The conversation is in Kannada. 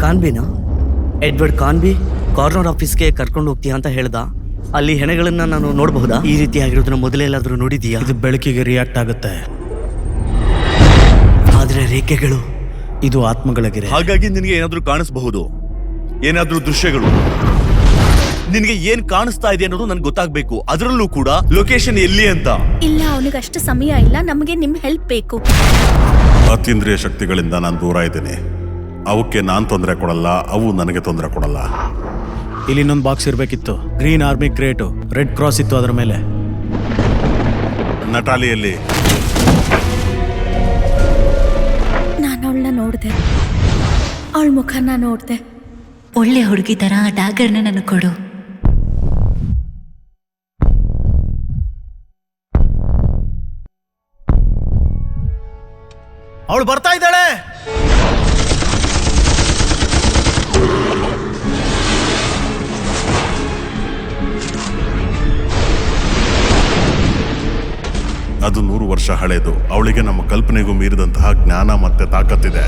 ಕಾನ್ಬಿನಾ? ಎಡ್ವರ್ಡ್ ಕಾನ್ಬಿ ಕಾರ್ನರ್ ಆಫೀಸ್ಗೆ ಕರ್ಕೊಂಡು ಹೋಗ್ತೀಯ ಅಂತ ಹೇಳ್ದ. ಅಲ್ಲಿ ಹೆಣಗಳನ್ನ ನಾನು ನೋಡಬಹುದಾ? ಈ ರೀತಿ ಆಗಿರೋದನ್ನ ಮೊದಲೇ ಎಲ್ಲಾದ್ರೂ ನೋಡಿದೀಯಾ ಇದು ಬೆಳಕಿಗೆ ರಿಯಾಕ್ಟ್ ಆಗುತ್ತೆ. ಆದ್ರೆ ರೇಖೆಗಳು ಇದು ಆತ್ಮಗಳಿಗೆರೆ ಹಾಗಾಗಿ ನಿನಗೆ ಏನಾದರೂ ಕಾಣಿಸಬಹುದು? ಏನಾದರೂ ದೃಶ್ಯಗಳು? ನಿನಗೆ ಏನ್ ಕಾಣಿಸ್ತಾ ಇದೆ ಅನ್ನೋದು ನನ್ಗೆ ಗೊತ್ತಾಗ್ಬೇಕು. ಅದರಲ್ಲೂ ಕೂಡ ಲೊಕೇಶನ್ ಎಲ್ಲಿ ಅಂತ. ಇಲ್ಲ ಅವನಿಗೆ ಅಷ್ಟು ಸಮಯ ಇಲ್ಲ. ನಮಗೆ ನಿಮ್ ಹೆಲ್ಪ್ ಬೇಕು. ಅತೀಂದ್ರಿಯ ಶಕ್ತಿಗಳಿಂದ ನಾನು ದೂರ ಇದ್ದೀನಿ. ಅವಕ್ಕೆ ನಾನು ತೊಂದರೆ ಕೊಡಲ್ಲ ಅವು ನನಗೆ ತೊಂದರೆ ಕೊಡಲ್ಲ. ಇಲ್ಲಿ ಇನ್ನೊಂದು box ಇರಬೇಕಿತ್ತು. Green army crate red cross ಇತ್ತು ಅದರ ಮೇಲೆ. ನಟಾಲಿಯಲ್ಲಿ. ನಾನು ಅವಳನ್ನ ನೋಡಿದೆ. ಅವಳ ಮುಖನ ನೋಡಿದೆ. ಒಳ್ಳೆ ಹುಡುಗಿ ತರ ಆ ಡಾಗರ್ನ ನನಗೆ ಕೊಡು. ಅವಳು ಬರ್ತಾ ಇದ್ದಾಳೆ! ಅದು ನೂರು ವರ್ಷ ಹಳೆಯದು ಅವಳಿಗೆ ನಮ್ಮ ಕಲ್ಪನೆಗೂ ಮೀರಿದಂತಹ ಜ್ಞಾನ ಮತ್ತೆ ತಾಕತ್ತಿದೆ.